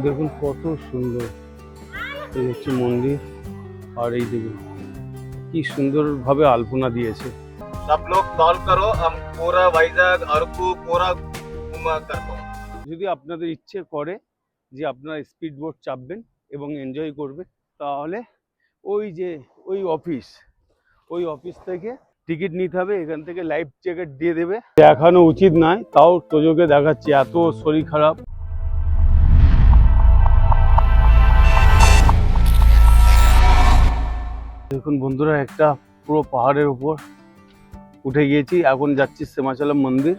দেখুন কত সুন্দর। এই হচ্ছে মন্দির আর এই দেখুন কি সুন্দরভাবে আলপনা দিয়েছে। সব লোক কল করো আম ভাইজাগ যদি আপনাদের ইচ্ছে করে যে আপনারা স্পিড বোট চাপবেন এবং এনজয় করবে তাহলে ওই যে ওই অফিস ওই অফিস থেকে টিকিট নিতে হবে এখান থেকে লাইফ জ্যাকেট দিয়ে দেবে। দেখানো উচিত নয় তাও তোজোকে দেখাচ্ছি এত শরীর খারাপ। দেখুন বন্ধুরা, একটা পুরো পাহাড়ের উপর উঠে গিয়েছি। এখন যাচ্ছি সীমাচলম মন্দির।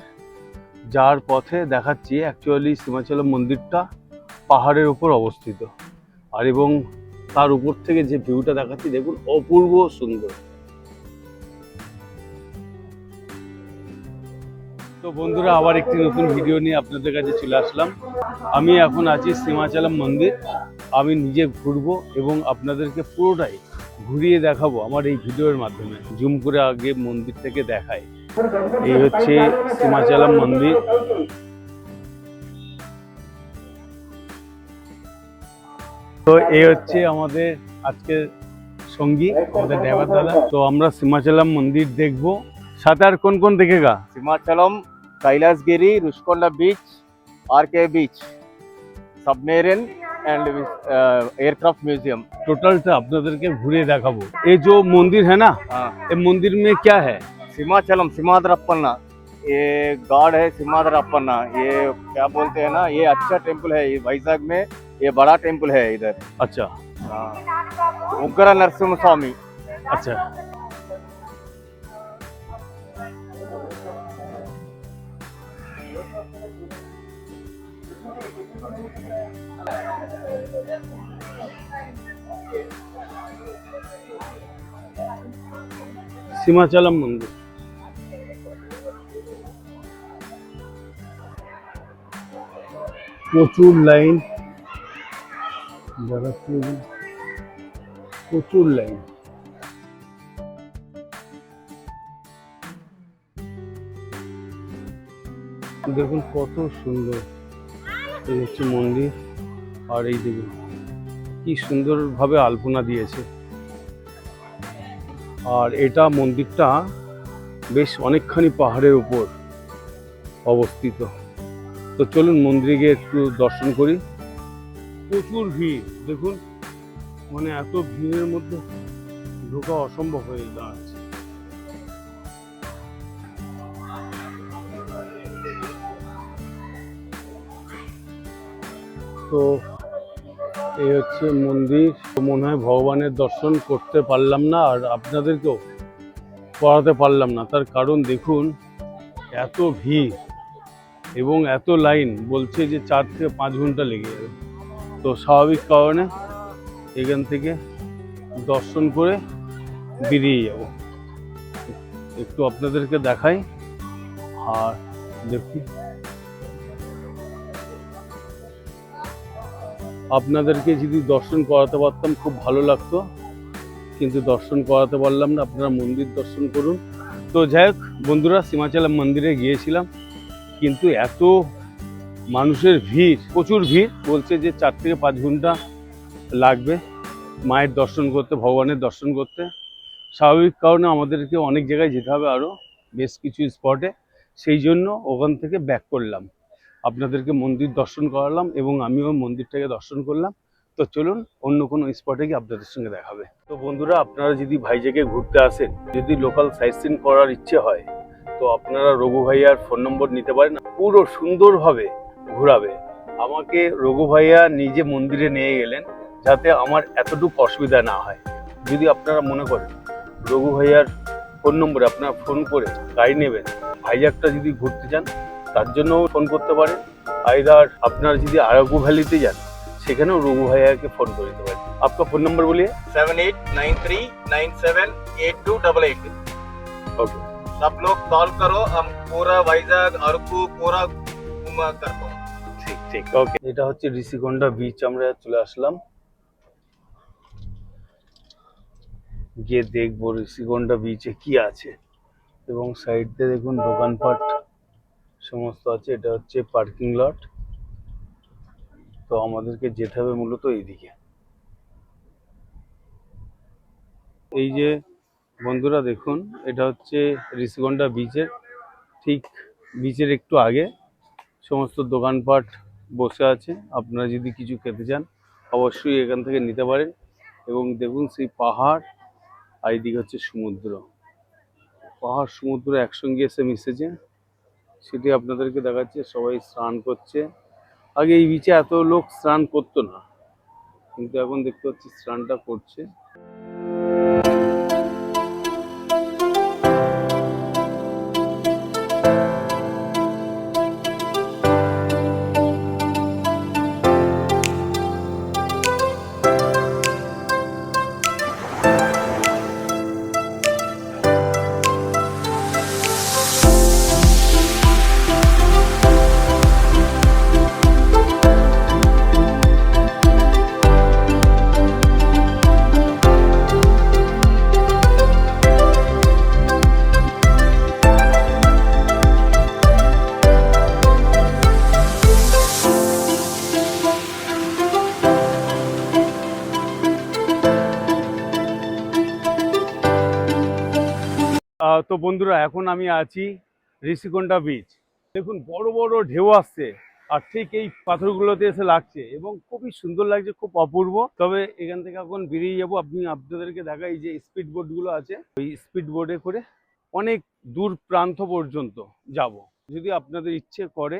যার পথে দেখাচ্ছি অ্যাকচুয়ালি সীমাচলম মন্দিরটা পাহাড়ের উপর অবস্থিত। আর এবং তার উপর থেকে যে ভিউটা দেখাচ্ছি, দেখুন, অপূর্ব সুন্দর। তো বন্ধুরা, আবার একটি নতুন ভিডিও নিয়ে আপনাদের কাছে চলে আসলাম। আমি এখন আছি সীমাচলম মন্দির। আমি নিজে ঘুরবো এবং আপনাদেরকে পুরোটাই ঘুরিয়ে দেখাবো আমার এই ভিডিওর মাধ্যমে জুম করে আগে মন্দির থেকে দেখাই এই হচ্ছে সীমাচলম মন্দির তো এই হচ্ছে আমাদের আজকে সঙ্গী আমাদের ড্রাইভার দাদা তো আমরা সীমাচলম মন্দির দেখবো সাথে আর কোন কোন দেখেগা सिमाचलम कैलासगिरी रुषकोंडा बीच आर के बीच सबमेरिन एंड एयरक्राफ्ट म्यूजियम টোটালটা আপনাদেরকে ঘুরিয়ে দেখাবো এই যে মন্দির है ना हाँ ये मंदिर में क्या है सिमाचलम सिमाद्रप्पन्ना ये गॉड है सिमाद्रप्पन्ना ये क्या बोलते हैं ना ये अच्छा टेम्पल है ये वाइजैक में ये बड़ा टेम्पल है इधर अच्छा हाँ उग्र नरसिंह स्वामी अच्छा সীমাচলম মন্দির। প্রচুর লাইন। যারা প্রচুর লাইন। দেখুন কত সুন্দর এই হচ্ছে মন্দির। আর এই দেখুন, কি সুন্দরভাবে আলপনা দিয়েছে। আর এটা মন্দিরটা বেশ অনেকখানি পাহাড়ের উপর অবস্থিত। তো চলুন মন্দিরে গিয়ে একটু দর্শন করি। প্রচুর ভিড়, দেখুন। মানে এত ভিড়ের মধ্যে ঢোকা অসম্ভব হয়ে দাঁড়াচ্ছে। তো এই হচ্ছে মন্দির। মনে হয় ভগবানের দর্শন করতে পারলাম না, আর আপনাদেরকেও করাতে পারলাম না। তার কারণ দেখুন, এত ভিড় এবং এত লাইন, বলছে যে চার থেকে পাঁচ ঘণ্টা লেগে যাবে। তো স্বাভাবিক কারণে এখান থেকে দর্শন করে বেরিয়ে যাব। একটু আপনাদেরকে দেখাই, আর দেখি। আপনাদেরকে যদি দর্শন করাতে পারতাম, খুব ভালো লাগতো। কিন্তু দর্শন করাতে পারলাম না, আপনারা মন্দির দর্শন করুন। তো যাই হোক, বন্ধুরা সীমাচলম মন্দিরে গিয়েছিলাম। কিন্তু এত মানুষের ভিড়, প্রচুর ভিড়, বলছে যে চার থেকে পাঁচ ঘণ্টা লাগবে মায়ের দর্শন করতে, ভগবানের দর্শন করতে। স্বাভাবিক কারণে আমাদেরকে অনেক জায়গায় যেতে হবে আরও, বেশ কিছু স্পটে সেই জন্য ওখান থেকে ব্যাক করলাম। আপনাদেরকে মন্দির দর্শন করালাম এবং আমিও মন্দিরটাকে দর্শন করলাম। তো চলুন, অন্য কোনো স্পটে গিয়ে আপনাদের সঙ্গে দেখাবে তো বন্ধুরা, আপনারা যদি ভাইজাকে ঘুরতে আসেন, যদি লোকাল সাইট সিন করার ইচ্ছে হয়, তো আপনারা রঘু ভাইয়ার ফোন নম্বর নিতে পারেন। পুরো সুন্দরভাবে ঘোরাবে। আমাকে রঘু ভাইয়া নিজে মন্দিরে নিয়ে গেলেন, যাতে আমার এতটুকু অসুবিধা না হয়। যদি আপনারা মনে করেন, রঘু ভাইয়ার ফোন নম্বরে আপনারা ফোন করে গাড়ি নেবেন, ভাইজাকটা যদি ঘুরতে চান তার জন্যও ফোন করতে পারেন আইদার আপনার যদি আরাকু ভ্যালিতে যান সেখানেও রঘু ভাইয়াকে ফোন করে দিতে পারেন। আপনার ফোন নম্বর বলিয়ে? Seven eight nine three nine seven eight two double eight okay সব লোক কল করো আমি पूरा ভাইজাগ अरकू পুরা ঘুমা करता ঠিক ঠিক ওকে এটা হচ্ছে ঋষিগন্ডা বিচ আমরা চলে আসলাম। গিয়ে দেখব ঋষিগন্ডা বিচে কি আছে। এবং সাইড দিয়ে দেখুন দোকানপাট। সমস্ত আছে, এটা হচ্ছে পার্কিং লট তো আমাদেরকে যেতে হবে মূলত এইদিকে। এই যে বন্ধুরা দেখুন, এটা হচ্ছে ঋষিগন্ডা বিচের ঠিক বিচের একটু আগে সমস্ত দোকানপাট বসে আছে। আপনারা যদি কিছু খেতে চান, অবশ্যই এখান থেকে নিতে পারেন। এবং দেখুন সেই পাহাড়, আর এইদিকে হচ্ছে সমুদ্র। পাহাড়, সমুদ্র একসঙ্গে এসে মিশেছে। সেটি আপনাদেরকে দেখাচ্ছে, সবাই স্নান করছে। আগে এই বিচে এত লোক স্নান করতো না, কিন্তু এখন দেখতে পাচ্ছি স্নানটা করছে। তো বন্ধুরা, এখন আমি আছি ঋষিকোন্ডা বিচ দেখুন, বড় বড় ঢেউ আসছে, আর ঠিক এই পাথরগুলোতে এসে লাগছে, এবং খুবই সুন্দর লাগছে, খুব অপূর্ব। তবে এখান থেকে এখন বেরিয়ে যাব। আপনি আপনাদেরকে দেখাই যে স্পিড বোটগুলো আছে। ওই স্পিড বোটে করে অনেক দূর প্রান্ত পর্যন্ত যাব। যদি আপনাদের ইচ্ছে করে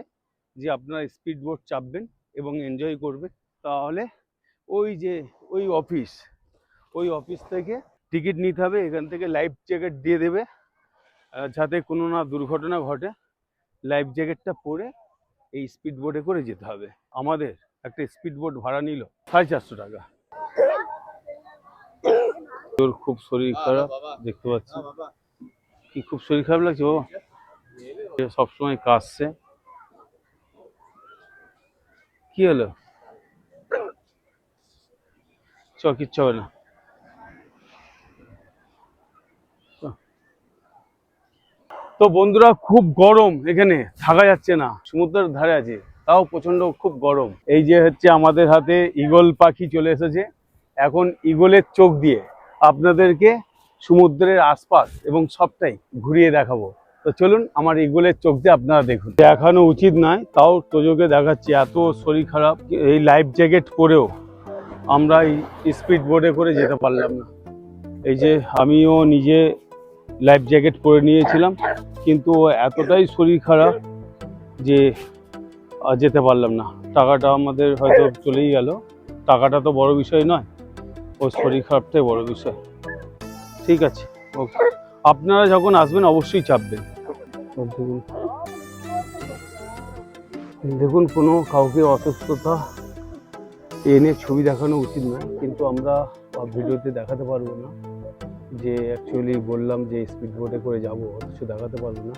যে আপনারা স্পিড বোট চাপবেন এবং এনজয় করবেন, তাহলে ওই যে, ওই অফিস ওই অফিস থেকে টিকিট নিতে হবে। এখান থেকে লাইফ জ্যাকেট দিয়ে দেবে। যাতে কোনো না দুর্ঘটনা ঘটে লাইফ জ্যাকেটটা পরে এই স্পিড বোটে করে যেতে হবে। আমাদের একটা স্পিড বোট ভাড়া নিল সাড়ে চারশো টাকা। তোর খুব শরীর খারাপ দেখতে পাচ্ছি। কি খুব শরীর খারাপ লাগছে বাবা? সবসময় কাশছে। কি হলো? চ কিচ্ছু হবে না। তো বন্ধুরা, খুব গরম এখানে, থাকা যাচ্ছে না, সমুদ্রের ধারে আছে, তাও প্রচণ্ড খুব গরম। এই যে হচ্ছে আমাদের হাতে ঈগল পাখি চলে এসেছে, এখন ঈগলের চোখ দিয়ে আপনাদেরকে সমুদ্রের আশপাশ এবং সবটাই ঘুরিয়ে দেখাবো। তো চলুন, আমার ঈগলের চোখ দিয়ে আপনারা দেখুন। দেখানো উচিত নয়, তাও তোজোকে দেখাচ্ছি, এত শরীর খারাপ, এই লাইফ জ্যাকেট পরেও আমরা স্পিড বোটে করে যেতে পারলাম না। এই যে আমিও নিজে লাইফ জ্যাকেট পরে নিয়েছিলাম কিন্তু এতটাই শরীর খারাপ যে যেতে পারলাম না। টাকাটা আমাদের হয়তো চলেই গেল। টাকাটা তো বড় বিষয় নয়। ও শরীর খারাপটাই বড় বিষয়। ঠিক আছে, ওকে। আপনারা যখন আসবেন, অবশ্যই চাপবেন। দেখুন, কোনো কাউকে অসুস্থতা এনে ছবি দেখানো উচিত নয়। কিন্তু আমরা ভিডিওতে দেখাতে পারব না। যে অ্যাকচুয়ালি বললাম যে স্পিড বোটে করে যাব অথচ দেখাতে পারব না।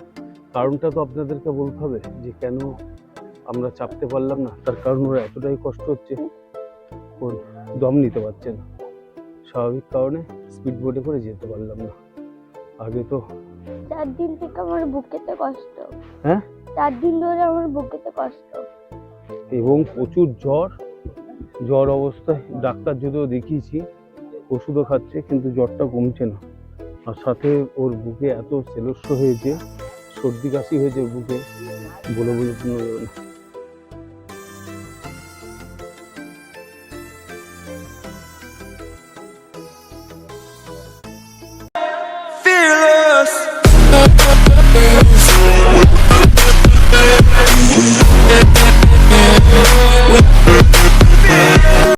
কারণটা তো আপনাদেরকে বলতে হবে যে কেন আমরা চাপতে পারলাম না তার কারণ ওরা এতটাই কষ্ট হচ্ছে দম নিতে পারছে না। স্বাভাবিক কারণে স্পিড বোটে করে যেতে পারলাম না। আগে তো চার দিন থেকে আমার বুকেতে কষ্ট। হ্যাঁ? চার দিন ধরে আমার বুকেতে কষ্ট। এবং প্রচুর জ্বর জ্বর অবস্থায় ডাক্তার যদিও দেখিয়েছি ওষুধও খাচ্ছে, কিন্তু জ্বরটা কমছে না। আর সাথে ওর বুকে এত সেলস্য হয়েছে, সর্দি কাশি হয়েছে বুকে বলে বলে